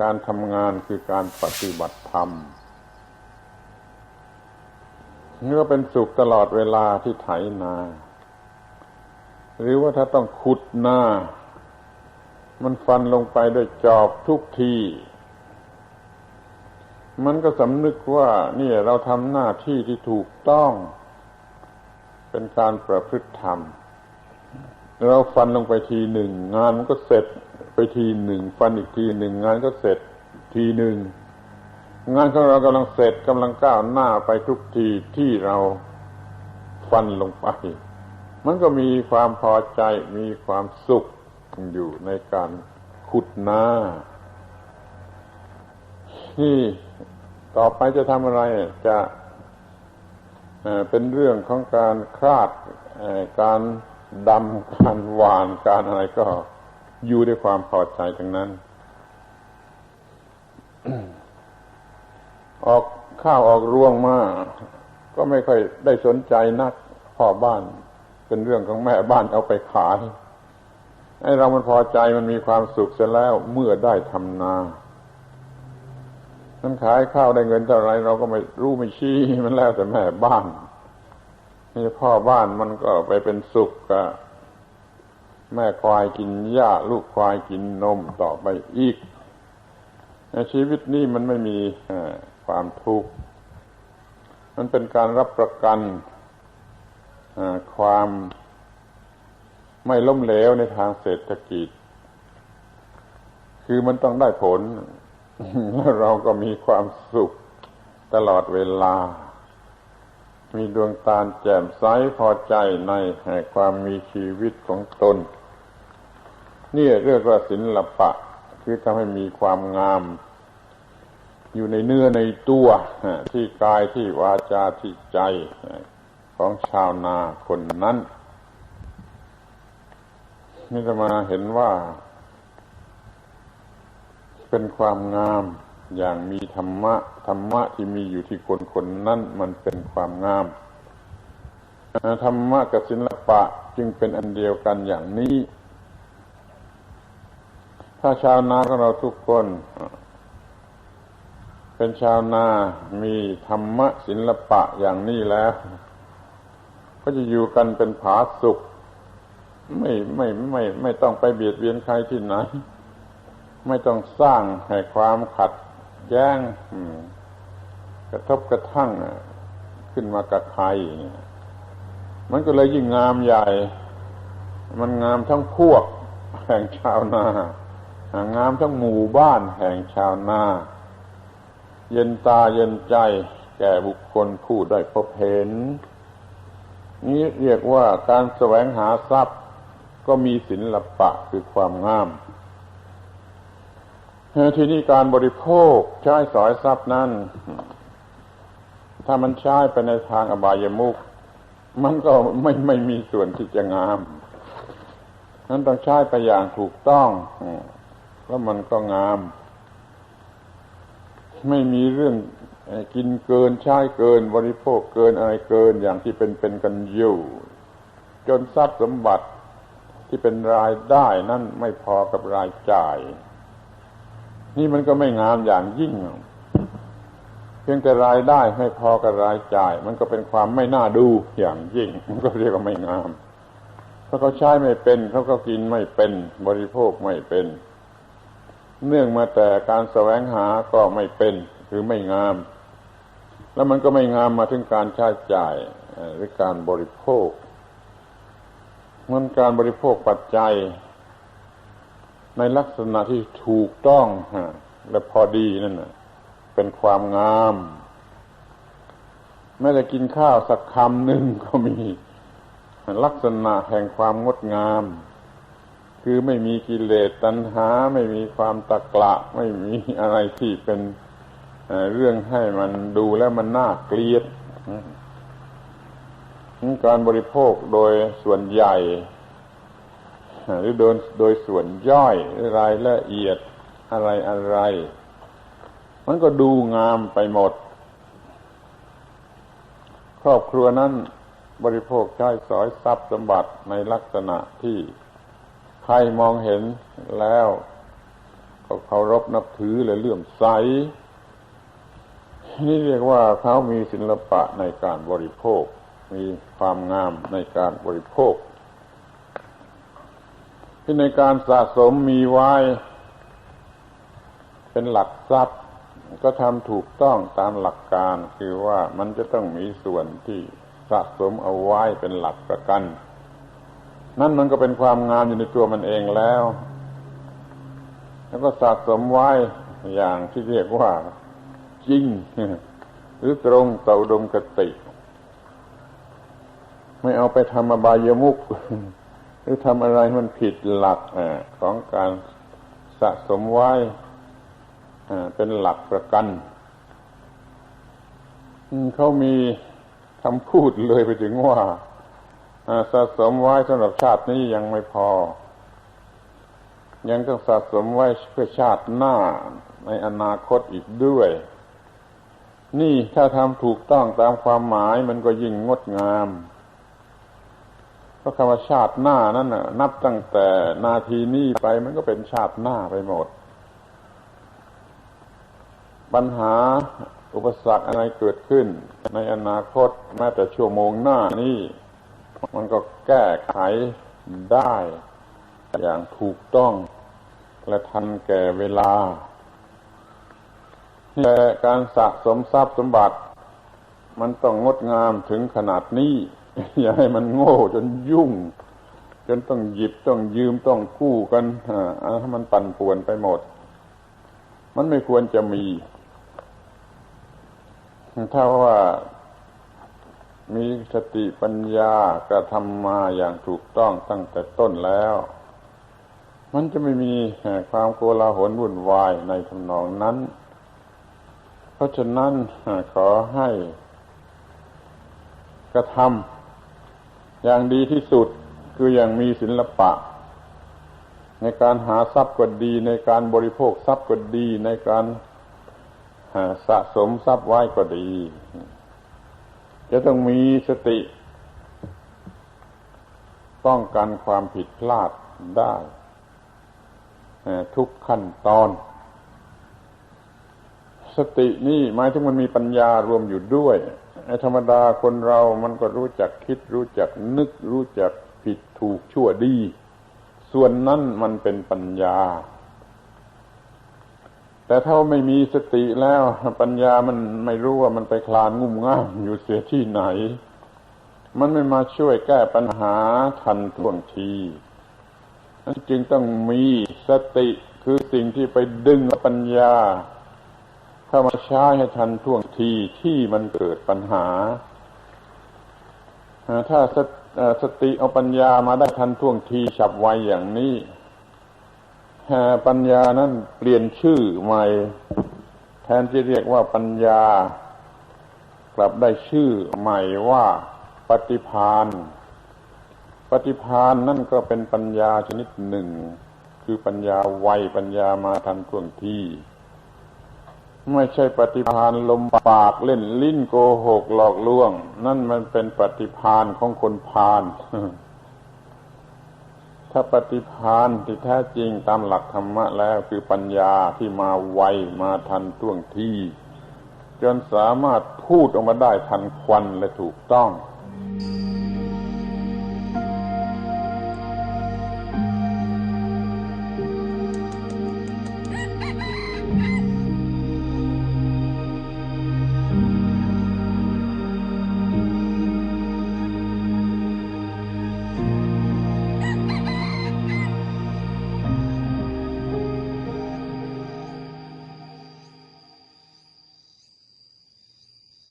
การทำงานคือการปฏิบัติธรรมเมื่อเป็นสุขตลอดเวลาที่ไถนา หรือว่าถ้าต้องขุดนามันฟันลงไปด้วยจอบทุกที มันก็สำนึกว่านี่เราทำหน้าที่ที่ถูกต้อง เป็นการประพฤติธรรม เราฟันลงไปทีหนึ่ง งานมันก็เสร็จ ไปทีหนึ่ง ฟันอีกทีหนึ่งงานก็เสร็จทีหนึ่งงานของเรากำลังเสร็จกำลังก้าวหน้าไปทุกทีที่เราฟันลงไป มันก็มีความพอใจมีความสุขอยู่ในการขุดหน้านี่ต่อไปจะทำอะไรจะเป็นเรื่องของการคลาดการดำการหวานการอะไรก็ อยู่ด้วยความพอใจทั้งนั้น ออกข้าวออกรวงมา ก็ไม่ค่อยได้สนใจนักพ่อบ้าน เป็นเรื่องของแม่บ้านเอาไปขายไอ้เรามันพอใจมันมีความสุขเสร็จแล้วเมื่อได้ทำนามันขายข้าวได้เงินเท่าไรเราก็ไม่รู้ไม่ชี้มันแล้วแต่แม่บ้านนี่พ่อบ้านมันก็ไปเป็นสุขกับ แม่ควายกินหญ้าลูกควายกินนมต่อไปอีกชีวิตนี้มันไม่มีความทุกข์มันเป็นการรับประกันความไม่ล้มเหลวในทางเศรษฐกิจ คือมันต้องได้ผล แล้วเราก็มีความสุขตลอดเวลา มีดวงตาแจ่มใสพอใจในความมีชีวิตของตน นี่เรียกว่าศิลปะ คือทำให้มีความงาม อยู่ในเนื้อในตัวที่กายที่วาจาที่ใจของชาวนาคนนั้นนี่จะมาเห็นว่า เป็นความงามอย่างมีธรรมะ ธรรมะที่มีอยู่ที่คนคนนั้นมันเป็นความงามธรรมะกับศิลปะจึงเป็นอันเดียวกันอย่างนี้ ถ้าชาวนาของเราทุกคน เป็นชาวนามีธรรมะศิลปะอย่างนี้แล้ว ก็จะอยู่กันเป็นผาสุข ไม่ไม่ไม่ไม่ต้องไปเบียดเบียนใครที่ไหน ไม่ต้องสร้างให้ความขัดแย้งกระทบกระทั่งขึ้นมากับใครมันก็เลยยิ่งงามใหญ่ มันงามทั้งพวกแห่งชาวนา งามทั้งหมู่บ้านแห่งชาวนา เย็นตาเย็นใจแก่บุคคลผู้ได้พบเห็น นี้เรียกว่าการแสวงหาทรัพย์ก็มีศิละปะคือความงามทีนี้การบริโภคใช้สอยทรัพย์นั้น ถ้ามันใช้ไปในทางอบายมุขมันก็ไม่ไม่มีส่วนที่จะงาม นั้นต้องใช้ไปอย่างถูกต้อง แล้วมันก็งาม ไม่มีเรื่องกินเกินใช้เกิน บริโภคเกินอะไรเกินอย่างที่เป็นเป็นกันอยู่ จนทรัพย์สมบัติที่เป็นรายได้นั่นไม่พอกับรายจ่าย นี่มันก็ไม่งามอย่างยิ่ง เพียงแต่รายได้ไม่พอกับรายจ่าย มันก็เป็นความไม่น่าดูอย่างยิ่ง มันก็เรียกว่าไม่งาม เพราะเขาใช้ไม่เป็นเขาก็กินไม่เป็น บริโภคไม่เป็น เนื่องมาแต่การแสวงหาก็ไม่เป็นคือไม่งาม แล้วมันก็ไม่งามมาถึงการใช้จ่ายหรือการบริโภคมันการบริโภคปัจจัย ในลักษณะที่ถูกต้องและพอดีนั่นเป็นความงามแม้แต่กินข้าวสักคำหนึ่งก็มี ลักษณะแห่งความงดงาม คือไม่มีกิเลสตัณหา ไม่มีความตะกละไม่มีอะไรที่เป็นเรื่องให้มันดูแล้วมันน่าเกลียดการบริโภคโดยส่วนใหญ่ หรือโดยโดยส่วนย่อยรายละเอียดอะไรอะไร มันก็ดูงามไปหมด ครอบครัวนั้นบริโภคใช้สอยทรัพย์สมบัติในลักษณะที่ ใครมองเห็นแล้วเขาเคารพนับถือและเลื่อมใส นี่เรียกว่าเขามีศิลปะในการบริโภค มีความงามในการบริโภค ที่ในการสะสมมีไว้ เป็นหลักทรัพย์ ก็ทำถูกต้องตามหลักการคือว่ามันจะต้องมีส่วนที่สะสมเอาไว้เป็นหลักประกัน นั่นมันก็เป็นความงามอยู่ในตัวมันเองแล้ว แล้วก็สะสมไว้อย่างที่เรียกว่าจริง หรือตรงต่อดมคติ ไม่เอาไปทำอบายมุกหรือทำอะไรมันผิดหลักของการสะสมไว้เป็นหลักประกัน เขามีคำพูดเลยไปถึงว่า สะสมไว้สำหรับชาตินี้ยังไม่พอ ยังต้องสะสมไว้เพื่อชาติหน้าในอนาคตอีกด้วย นี่ถ้าทำถูกต้องตามความหมายมันก็ยิ่งงดงามเพราะคำว่าชาติหน้านั้นน่ะ นับตั้งแต่นาทีนี้ไปมันก็เป็นชาติหน้าไปหมด ปัญหาอุปสรรคอะไรเกิดขึ้น ในอนาคตแม้แต่ชั่วโมงหน้านี่ มันก็แก้ไขได้ อย่างถูกต้องและทันแก่เวลาแต่การสะสมทรัพย์สมบัติ มันต้องงดงามถึงขนาดนี้ อย่าให้มันโง่จนยุ่ง จนต้องหยิบต้องยืมต้องกู้กันให้มันปั่นป่วนไปหมด มันไม่ควรจะมี ถ้าว่า มีสติปัญญากระทำมาอย่างถูกต้องตั้งแต่ต้นแล้ว มันจะไม่มีความโกลาหลวุ่นวายในทำนองนั้น เพราะฉะนั้นขอให้กระทำอย่างดีที่สุดคืออย่างมีศิลปะ ในการหาทรัพย์ก็ดีในการบริโภคทรัพย์ก็ดีในการสะสมทรัพย์ไว้ก็ดี จะต้องมีสติ ป้องกันความผิดพลาดได้ทุกขั้นตอน สตินี่หมายถึงมันมีปัญญารวมอยู่ด้วยธรรมดาคนเรามันก็รู้จักคิด รู้จักนึก รู้จักผิดถูกชั่วดี ส่วนนั้นมันเป็นปัญญา แต่ถ้าไม่มีสติแล้วปัญญามันไม่รู้ว่ามันไปคลานงุ่มง่ามอยู่เสียที่ไหน มันไม่มาช่วยแก้ปัญหาทันท่วงทีนั้นจึงต้องมีสติคือสิ่งที่ไปดึงปัญญาเข้ามาใช้ให้ทันท่วงทีที่มันเกิดปัญหา ถ้าสติเอาปัญญามาได้ทันท่วงทีฉับไวอย่างนี้ ปัญญานั้นเปลี่ยนชื่อใหม่ แทนที่เรียกว่าปัญญา กลับได้ชื่อใหม่ว่าปฏิพานปฏิพานนั่นก็เป็นปัญญาชนิดหนึ่ง คือปัญญาไวปัญญามาทันท่วงทีไม่ใช่ปฏิพานลมปากเล่นลิ้นโกหกหลอกลวง นั่นมันเป็นปฏิพานของคนพาล ถ้าปฏิพานที่แท้จริงตามหลักธรรมะแล้วคือปัญญาที่มาไวมาทันท่วงทีจนสามารถพูดออกมาได้ทันควันและถูกต้อง